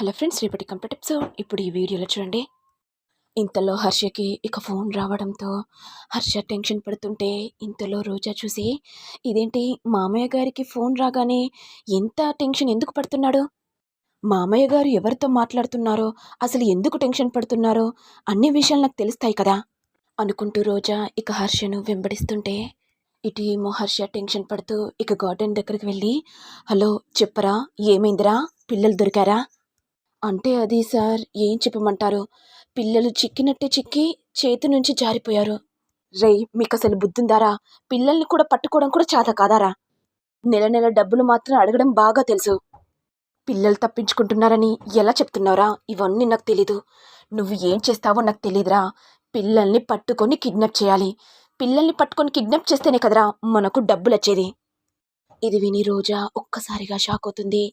Hello friends రేపటి complete episode. ఇప్పుడు ఈ వీడియోలో చూడండి. ఇంతలో హర్షకి ఇక ఫోన్ రావడంతో హర్ష టెన్షన్ పడుతుంటే ఇంతలో రోజా చూసి ఇదేంటి మామయ్య గారికి ఫోన్ రాగానే ఎంత టెన్షన్ ఎందుకు పడుతున్నాడు? మామయ్య గారు ఎవరితో మాట్లాడుతున్నారో అసలు ఎందుకు టెన్షన్ పడుతున్నారో అన్ని విషయాలు నాకు తెలుస్తాయి కదా అనుకుంటూ రోజా ఇక హర్షను వెంబడిస్తుంటే ఇటు ఏమో హర్ష టెన్షన్ పడుతూ ఇక గార్డెన్ దగ్గరికి వెళ్ళి హలో చెప్పరా ఏమైందిరా పిల్లలు దొరికారా? అంటే అది సార్ ఏం చెప్పమంటారు? పిల్లలు చిక్కినట్టే చిక్కి చేతి నుంచి జారిపోయారు. రేయ్ మీకు అసలు బుద్ధిందారా? పిల్లల్ని కూడా పట్టుకోవడం కూడా చేత కాదారా? నెల నెల డబ్బులు మాత్రం అడగడం బాగా తెలుసు. పిల్లలు తప్పించుకుంటున్నారని ఎలా చెప్తున్నావురా ఇవన్నీ నాకు తెలీదు. నువ్వు ఏం చేస్తావో నాకు తెలీదురా. పిల్లల్ని పట్టుకొని కిడ్నాప్ చేయాలి. పిల్లల్ని పట్టుకొని కిడ్నాప్ చేస్తేనే కదరా మనకు డబ్బులు వచ్చేది ఇది విని రోజా ఒక్కసారిగా షాక్ అవుతుంది.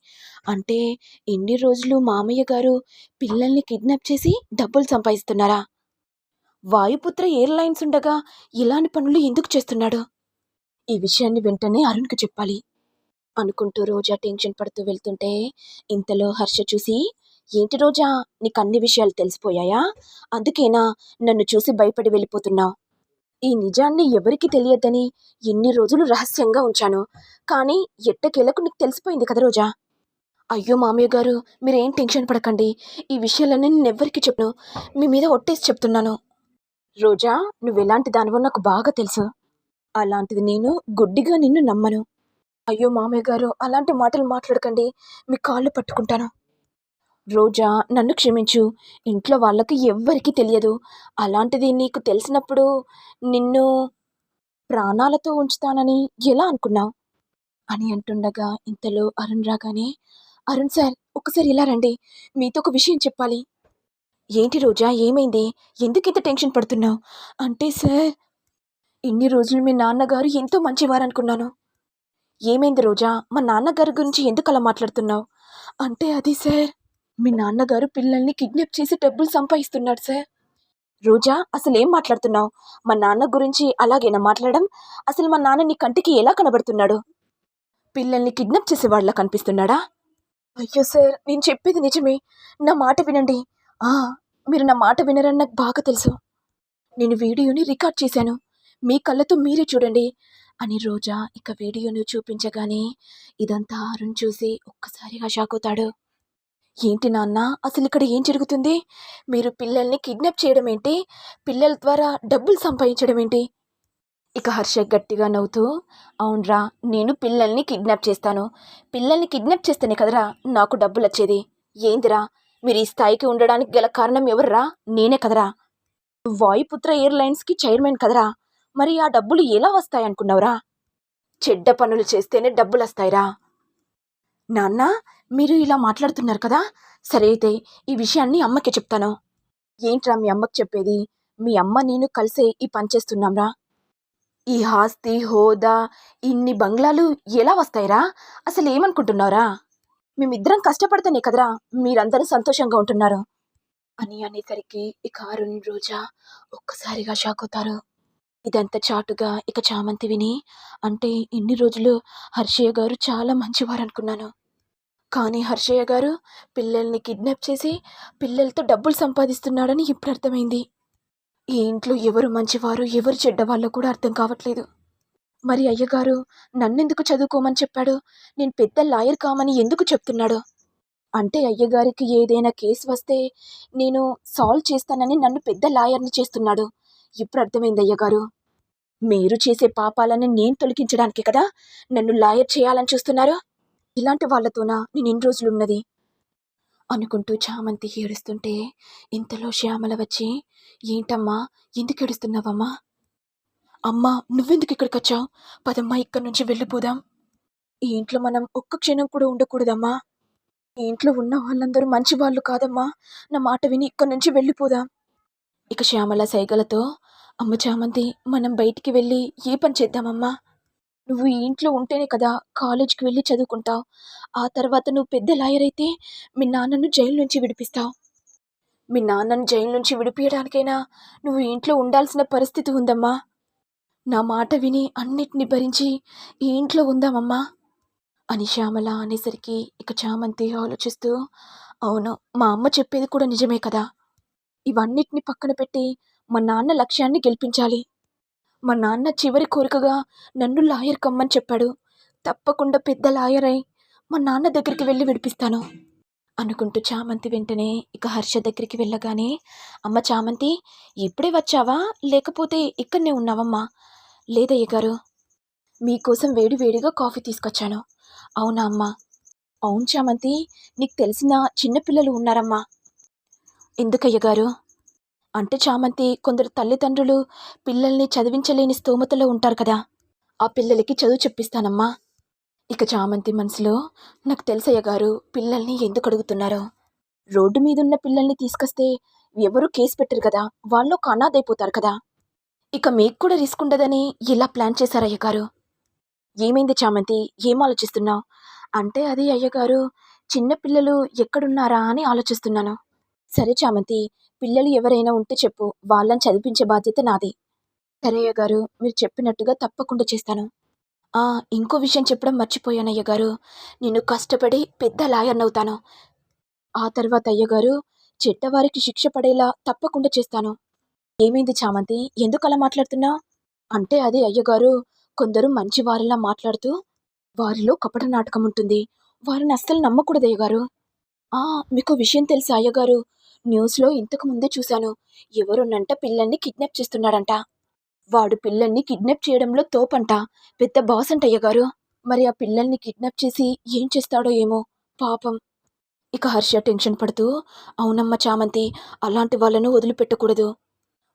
అంటే ఎన్ని రోజులు మామయ్య గారు పిల్లల్ని కిడ్నాప్ చేసి డబ్బులు సంపాదిస్తున్నారా? వాయుపుత్ర ఎయిర్లైన్స్ ఉండగా ఇలాంటి పనులు ఎందుకు చేస్తున్నాడు? ఈ విషయాన్ని వెంటనే అరుణ్కి చెప్పాలి. అనుకుంటూ రోజా టెన్షన్ పడుతూ వెళ్తుంటే ఇంతలో హర్ష చూసి ఏంటి రోజా నీకు అన్ని విషయాలు తెలిసిపోయాయా? అందుకేనా నన్ను చూసి భయపడి వెళ్ళిపోతున్నావు? ఈ నిజాన్ని ఎవరికీ తెలియద్దని ఎన్ని రోజులు రహస్యంగా ఉంచాను. కానీ ఎట్టకేలకు నీకు తెలిసిపోయింది కదా రోజా? అయ్యో మామయ్య గారు మీరేం టెన్షన్ పడకండి. ఈ విషయాలన్నీ నేను ఎవ్వరికి చెప్పను. మీ మీద ఒట్టేసి చెప్తున్నాను. రోజా నువ్వు ఎలాంటి దానివో నాకు బాగా తెలుసు. అలాంటిది నేను గుడ్డిగా నిన్ను నమ్మను. అయ్యో మామయ్య గారు అలాంటి మాటలు మాట్లాడకండి. మీ కాళ్ళు పట్టుకుంటాను. రోజా నన్ను క్షమించు. ఇంట్లో వాళ్ళకి ఎవ్వరికీ తెలియదు. అలాంటిది నీకు తెలిసినప్పుడు నిన్ను ప్రాణాలతో ఉంచుతానని ఎలా అనుకున్నావు? అని అంటుండగా ఇంతలో అరుణ్ రాగానే అరుణ్ సార్ ఒకసారి ఇలా రండి. మీతో ఒక విషయం చెప్పాలి. ఏంటి రోజా ఏమైంది? ఎందుకు ఇంత టెన్షన్ పడుతున్నావు? అంటే సార్ ఇన్ని రోజులు మీ నాన్నగారు ఎంతో మంచివారు అనుకున్నాను ఏమైంది రోజా? మా నాన్నగారి గురించి ఎందుకు అలా మాట్లాడుతున్నావు? అంటే అది సార్ మీ నాన్నగారు పిల్లల్ని కిడ్నాప్ చేసి డబ్బులు సంపాదిస్తున్నాడు సార్. రోజా అసలు ఏం మాట్లాడుతున్నావు? మా నాన్న గురించి అలాగేనా మాట్లాడడం? అసలు మా నాన్న నీ కంటికి ఎలా కనబడుతున్నాడు? పిల్లల్ని కిడ్నాప్ చేసే వాళ్ళ కనిపిస్తున్నాడా? అయ్యో సార్ నేను చెప్పేది నిజమే. నా మాట వినండి. ఆ మీరు నా మాట వినరని నాకు బాగా తెలుసు. నేను వీడియోని రికార్డ్ చేశాను. మీ కళ్ళతో మీరే చూడండి అని రోజా ఇక వీడియోను చూపించగానే ఇదంతా అరుణ్ చూసి ఒక్కసారిగా షాక్ అవుతాడు. ఏంటి నాన్న? అసలు ఇక్కడ ఏం జరుగుతుంది? మీరు పిల్లల్ని కిడ్నాప్ చేయడం ఏంటి? పిల్లల ద్వారా డబ్బులు సంపాదించడం ఏంటి? ఇక హర్ష గట్టిగా నవ్వుతూ అవునరా నేను పిల్లల్ని కిడ్నాప్ చేస్తాను. పిల్లల్ని కిడ్నాప్ చేస్తేనే కదరా నాకు డబ్బులు వచ్చేది ఏందిరా? మీరు ఈ స్థాయికి ఉండడానికి గల కారణం ఎవర్రా? నేనే కదరా. వాయుపుత్ర ఎయిర్లైన్స్కి చైర్మన్ కదరా. మరి ఆ డబ్బులు ఎలా వస్తాయనుకున్నావురా? చెడ్డ పనులు చేస్తేనే డబ్బులు వస్తాయిరా నాన్న మీరు ఇలా మాట్లాడుతున్నారు కదా? సరే అయితే ఈ విషయాన్ని అమ్మకి చెప్తాను. ఏంట్రా మీ అమ్మకి చెప్పేది? మీ అమ్మ నేను కలిసే ఈ పని చేస్తున్నాంరా. ఈ ఆస్తి హోదా ఇన్ని బంగ్లాలు ఎలా వస్తాయిరా? అసలు ఏమనుకుంటున్నారా మేమిద్దరం కష్టపడితేనే కదరా మీరందరూ సంతోషంగా ఉంటున్నారు. అని అనేసరికి ఇక అరుణ్ రోజా ఒక్కసారిగా షాక్ అవుతారు. ఇదంతా చాటుగా ఇక చామంతి విని అంటే ఇన్ని రోజులు హర్షయ్య గారు చాలా మంచివారు అనుకున్నాను కానీ హర్షయ్య గారు పిల్లల్ని కిడ్నాప్ చేసి పిల్లలతో డబ్బులు సంపాదిస్తున్నాడని ఇప్పుడు అర్థమైంది. ఈ ఇంట్లో ఎవరు మంచివారు ఎవరు చెడ్డవాళ్ళో కూడా అర్థం కావట్లేదు. మరి అయ్యగారు నన్నెందుకు చదువుకోమని చెప్పాడు? నేను పెద్ద లాయర్ కామని ఎందుకు చెప్తున్నాడు? అంటే అయ్యగారికి ఏదైనా కేసు వస్తే నేను సాల్వ్ చేస్తానని నన్ను పెద్ద లాయర్ని చేస్తున్నాడు. ఇప్పుడు అర్థమైంది అయ్యగారు. మీరు చేసే పాపాలని నేను తొలగించడానికి కదా నన్ను లాయర్ చేయాలని చూస్తున్నారు? ఇలాంటి వాళ్ళతోనా నేను ఇన్ని రోజులు ఉన్నది అనుకుంటూ చామంతి ఏడుస్తుంటే ఇంతలో శ్యామల వచ్చి ఏంటమ్మా ఎందుకు ఏడుస్తున్నావమ్మా? అమ్మా నువ్వెందుకు ఇక్కడికి వచ్చావు పదమ్మా ఇక్కడి నుంచి వెళ్ళిపోదాం. ఈ ఇంట్లో మనం ఒక్క క్షణం కూడా ఉండకూడదమ్మా. ఈ ఇంట్లో ఉన్న వాళ్ళందరూ మంచి వాళ్ళు కాదమ్మా. నా మాట విని ఇక్కడి నుంచి వెళ్ళిపోదాం. ఇక శ్యామల సైగలతో అమ్మ చామంతి మనం బయటికి వెళ్ళి ఏ పని చేద్దామమ్మా? నువ్వు ఈ ఇంట్లో ఉంటేనే కదా కాలేజ్కి వెళ్ళి చదువుకుంటావు ఆ తర్వాత నువ్వు పెద్ద లాయర్ అయితే మీ నాన్నను జైలు నుంచి విడిపిస్తావు. మీ నాన్నను జైలు నుంచి విడిపించడానికైనా నువ్వు ఇంట్లో ఉండాల్సిన పరిస్థితి ఉందమ్మా. నా మాట విని అన్నిటిని భరించి ఈ ఇంట్లో ఉందామమ్మా. అని శ్యామల అనేసరికి ఇక చామంతి ఆలోచిస్తూ అవును మా అమ్మ చెప్పేది కూడా నిజమే కదా. ఇవన్నిటిని పక్కన పెట్టి మా నాన్న లక్ష్యాన్ని గెలిపించాలి. మా నాన్న చివరి కోరికగా నన్ను లాయర్ కమ్మని చెప్పాడు. తప్పకుండా పెద్ద లాయర్ అయి మా నాన్న దగ్గరికి వెళ్ళి విడిపిస్తాను అనుకుంటూ చామంతి వెంటనే ఇక హర్ష దగ్గరికి వెళ్ళగానే అమ్మ చామంతి ఇప్పుడే వచ్చావా? లేకపోతే ఇక్కడనే ఉన్నావమ్మా? లేదయ్య గారు మీకోసం వేడి వేడిగా కాఫీ తీసుకొచ్చాను. అవునా అమ్మా? అవును చామంతి నీకు తెలిసిన చిన్నపిల్లలు ఉన్నారమ్మా. ఎందుకయ్య గారు? అంటే చామంతి కొందరు తల్లిదండ్రులు పిల్లల్ని చదివించలేని స్తోమతలో ఉంటారు కదా. ఆ పిల్లలకి చదువు చెప్పిస్తానమ్మా. ఇక చామంతి మనసులో నాకు తెలుసయ్య గారు పిల్లల్ని ఎందుకు అడుగుతున్నారో. రోడ్డు మీదున్న పిల్లల్ని తీసుకొస్తే ఎవరు కేసు పెట్టరు కదా వాళ్ళు ఒక కదా. ఇక మీకు కూడా రిస్క్ ఉండదని ఇలా ప్లాన్ చేశారయ్య గారు. ఏమైంది చామంతి? ఏం ఆలోచిస్తున్నావు? అంటే అది అయ్యగారు చిన్నపిల్లలు ఎక్కడున్నారా అని ఆలోచిస్తున్నాను. సరే చామంతి పిల్లలు ఎవరైనా ఉంటే చెప్పు. వాళ్ళని చదివించే బాధ్యత నాది. సరే అయ్యగారు మీరు చెప్పినట్టుగా తప్పకుండా చేస్తాను. ఆ ఇంకో విషయం చెప్పడం మర్చిపోయాను అయ్యగారు. నేను కష్టపడి పెద్ద లాయర్ని అవుతాను. ఆ తర్వాత అయ్యగారు చెడ్డవారికి శిక్ష పడేలా తప్పకుండా చేస్తాను. ఏమైంది చామంతి? ఎందుకు అలా మాట్లాడుతున్నా? అంటే అదే అయ్యగారు కొందరు మంచి వారిలా మాట్లాడుతూ వారిలో కపట నాటకం ఉంటుంది. వారిని అస్సలు నమ్మకూడదు అయ్యగారు. ఆ మీకు విషయం తెలుసా అయ్యగారు? న్యూస్లో ఇంతకు ముందే చూశాను. ఎవరున్నంట పిల్లల్ని కిడ్నాప్ చేస్తున్నాడంట. వాడు పిల్లల్ని కిడ్నాప్ చేయడంలో తోపంట. పెద్ద బాస్ అంటయ్య గారు మరి ఆ పిల్లల్ని కిడ్నాప్ చేసి ఏం చేస్తాడో ఏమో. పాపం. ఇక హర్ష టెన్షన్ పడుతూ అవునమ్మ చామంతి అలాంటి వాళ్ళను వదిలిపెట్టకూడదు.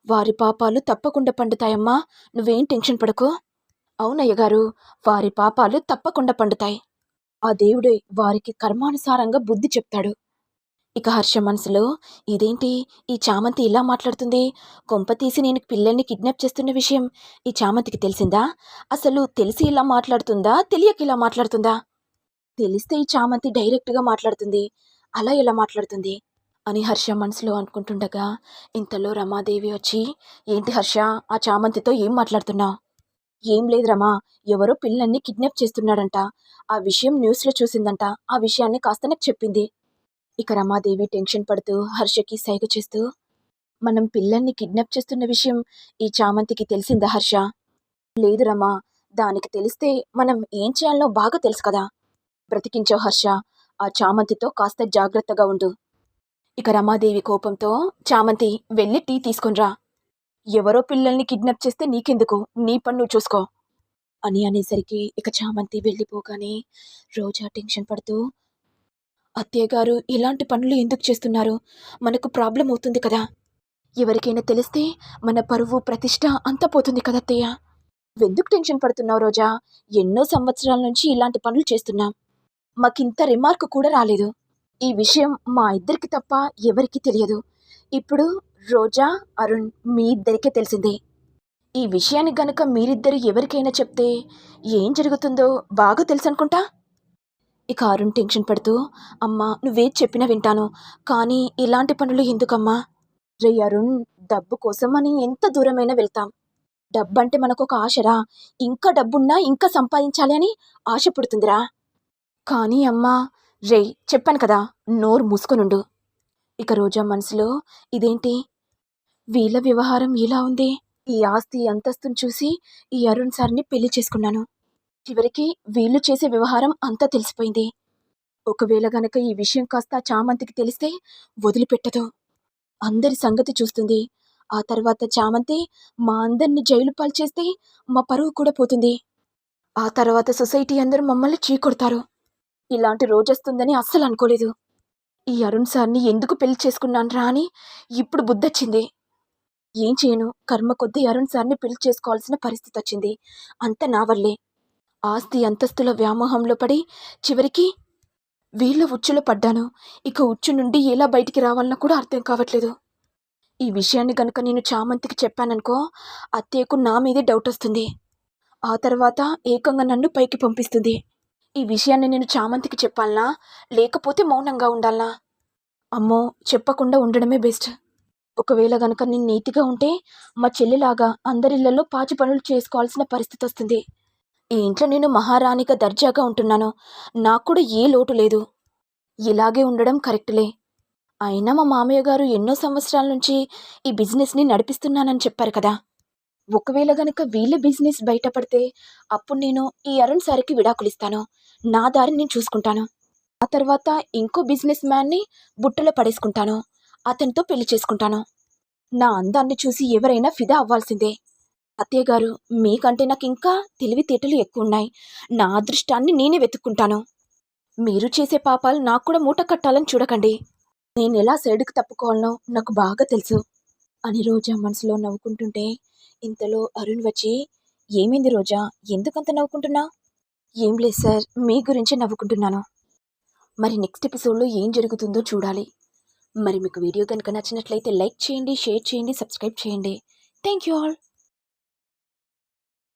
వారి పాపాలు తప్పకుండా పండుతాయమ్మా. నువ్వేం టెన్షన్ పడకు. అవునయ్య గారు వారి పాపాలు తప్పకుండా పండుతాయి. ఆ దేవుడే వారికి కర్మానుసారంగా బుద్ధి చెప్తాడు. ఇక హర్ష మనసులో ఇదేంటి? ఈ చామంతి ఇలా మాట్లాడుతుంది? కొంప తీసి నేను పిల్లల్ని కిడ్నాప్ చేస్తున్న విషయం ఈ చామంతికి తెలిసిందా? అసలు తెలిసి ఇలా మాట్లాడుతుందా? తెలియక ఇలా మాట్లాడుతుందా? తెలిస్తే ఈ చామంతి డైరెక్ట్గా మాట్లాడుతుంది. అలా ఇలా మాట్లాడుతుంది? అని హర్ష మనసులో అనుకుంటుండగా ఇంతలో రమాదేవి వచ్చి ఏంటి హర్ష ఆ చామంతితో ఏం మాట్లాడుతున్నావు? ఏం లేదు రమా ఎవరో పిల్లల్ని కిడ్నాప్ చేస్తున్నాడంట. ఆ విషయం న్యూస్లో చూసిందంట. ఆ విషయాన్ని కాస్త నాకు చెప్పింది. ఇక రమాదేవి టెన్షన్ పడుతూ హర్షకి సైగ చేస్తూ మనం పిల్లల్ని కిడ్నాప్ చేస్తున్న విషయం ఈ చామంతికి తెలిసిందా హర్ష? లేదు రమా దానికి తెలిస్తే మనం ఏం చేయాలో బాగా తెలుసు కదా. బ్రతికించావు హర్ష ఆ చామంతితో కాస్త జాగ్రత్తగా ఉండు. ఇక రమాదేవి కోపంతో చామంతి వెళ్ళి టీ తీసుకునిరా ఎవరో పిల్లల్ని కిడ్నాప్ చేస్తే నీకెందుకు? నీ పన్ను నువ్వు చూసుకో. అని అనేసరికి ఇక చామంతి వెళ్ళిపోగానే రోజా టెన్షన్ పడుతూ అత్తయ్య గారు ఇలాంటి పనులు ఎందుకు చేస్తున్నారు? మనకు ప్రాబ్లం అవుతుంది కదా? ఎవరికైనా తెలిస్తే మన పరువు ప్రతిష్ట అంతా పోతుంది కదా అత్తయ్య? ఎందుకు టెన్షన్ పడుతున్నావు రోజా? ఎన్నో సంవత్సరాల నుంచి ఇలాంటి పనులు చేస్తున్నాం. మాకింత రిమార్క్ కూడా రాలేదు. ఈ విషయం మా ఇద్దరికి తప్ప ఎవరికి తెలియదు. ఇప్పుడు రోజా అరుణ్ మీ ఇద్దరికే తెలిసింది. ఈ విషయాన్ని గనుక మీరిద్దరు ఎవరికైనా చెప్తే ఏం జరుగుతుందో బాగా తెలుసు అనుకుంటా ఇక అరుణ్ టెన్షన్ పడుతూ అమ్మా నువ్వేది చెప్పినా వింటాను కానీ ఇలాంటి పనులు ఎందుకమ్మా? రే అరుణ్ డబ్బు కోసం అని ఎంత దూరమైనా వెళ్తాం. డబ్బంటే మనకు ఒక ఆశరా ఇంకా డబ్బున్నా ఇంకా సంపాదించాలి అని ఆశ పుడుతుందిరా. కానీ అమ్మా రే చెప్పాను కదా నోరు మూసుకొనుండు. ఇక రోజా మనసులో ఇదేంటి? వీళ్ళ వ్యవహారం ఇలా ఉంది. ఈ ఆస్తి అంతస్తుని చూసి ఈ అరుణ్ సార్ని పెళ్ళి చేసుకున్నాను. చివరికి వీళ్ళు చేసే వ్యవహారం అంతా తెలిసిపోయింది. ఒకవేళ గనక ఈ విషయం కాస్త చామంతికి తెలిస్తే వదిలిపెట్టదు. అందరి సంగతి చూస్తుంది. ఆ తర్వాత చామంతి మా అందరిని జైలు పాలు చేస్తే మా పరువు కూడా పోతుంది. ఆ తర్వాత సొసైటీ అందరూ మమ్మల్ని చీకొడతారు ఇలాంటి రోజొస్తుందని అస్సలు అనుకోలేదు. ఈ అరుణ్ సార్ని ఎందుకు పెళ్ళి చేసుకున్నాను రా అని ఇప్పుడు బుద్ధొచ్చింది. ఏం చేయను కర్మ కొద్దీ అరుణ్ సార్ని పెళ్ళి చేసుకోవాల్సిన పరిస్థితి వచ్చింది అంత నా వల్లే. ఆస్తి అంతస్తుల వ్యామోహంలో పడి చివరికి వీళ్ళ ఉచ్చులో పడ్డాను. ఇక ఉచ్చు నుండి ఎలా బయటికి రావాలన్నా కూడా అర్థం కావట్లేదు. ఈ విషయాన్ని కనుక నేను చామంతికి చెప్పాననుకో అత్తయ్యకు నా మీదే డౌట్ వస్తుంది. ఆ తర్వాత ఏకంగా నన్ను పైకి పంపిస్తుంది. ఈ విషయాన్ని నేను చామంతికి చెప్పాలనా? లేకపోతే మౌనంగా ఉండాలనా? అమ్మో చెప్పకుండా ఉండడమే బెస్ట్. ఒకవేళ గనక నేను నీతిగా ఉంటే మా చెల్లిలాగా అందరిళ్ళలో పాచి పనులు చేసుకోవాల్సిన పరిస్థితి వస్తుంది. ఈ ఇంట్లో నేను మహారాణిగా దర్జాగా ఉంటున్నాను. నాకు కూడా ఏ లోటు లేదు. ఇలాగే ఉండడం కరెక్ట్లే. అయినా మా మామయ్య గారు ఎన్నో సంవత్సరాల నుంచి ఈ బిజినెస్ని నడిపిస్తున్నానని చెప్పారు కదా. ఒకవేళ గనక వీళ్ళ బిజినెస్ బయటపడితే అప్పుడు నేను ఈ అరుణ్ సార్కి విడాకులిస్తాను నా దారి నేను చూసుకుంటాను. ఆ తర్వాత ఇంకో బిజినెస్ మ్యాన్ని బుట్టలో పడేసుకుంటాను. అతనితో పెళ్ళి చేసుకుంటాను. నా అందాన్ని చూసి ఎవరైనా ఫిదా అవ్వాల్సిందే. అత్తయ్య గారు మీకంటే నాకు ఇంకా తెలివితేటలు ఎక్కువ ఉన్నాయి నా అదృష్టాన్ని నేనే వెతుక్కుంటాను. మీరు చేసే పాపాలు నాకు కూడా మూట కట్టాలని చూడకండి. నేను ఎలా సైడ్కి తప్పుకోవాలనో నాకు బాగా తెలుసు. అని రోజా మనసులో నవ్వుకుంటుంటే ఇంతలో అరుణ్ వచ్చి ఏమైంది రోజా? ఎందుకంత నవ్వుకుంటున్నా? ఏం లేదు సార్ మీ గురించి నవ్వుకుంటున్నాను. మరి నెక్స్ట్ ఎపిసోడ్లో ఏం జరుగుతుందో చూడాలి. మరి మీకు వీడియో కనుక నచ్చినట్లయితే లైక్ చేయండి షేర్ చేయండి సబ్స్క్రైబ్ చేయండి. Thank you all.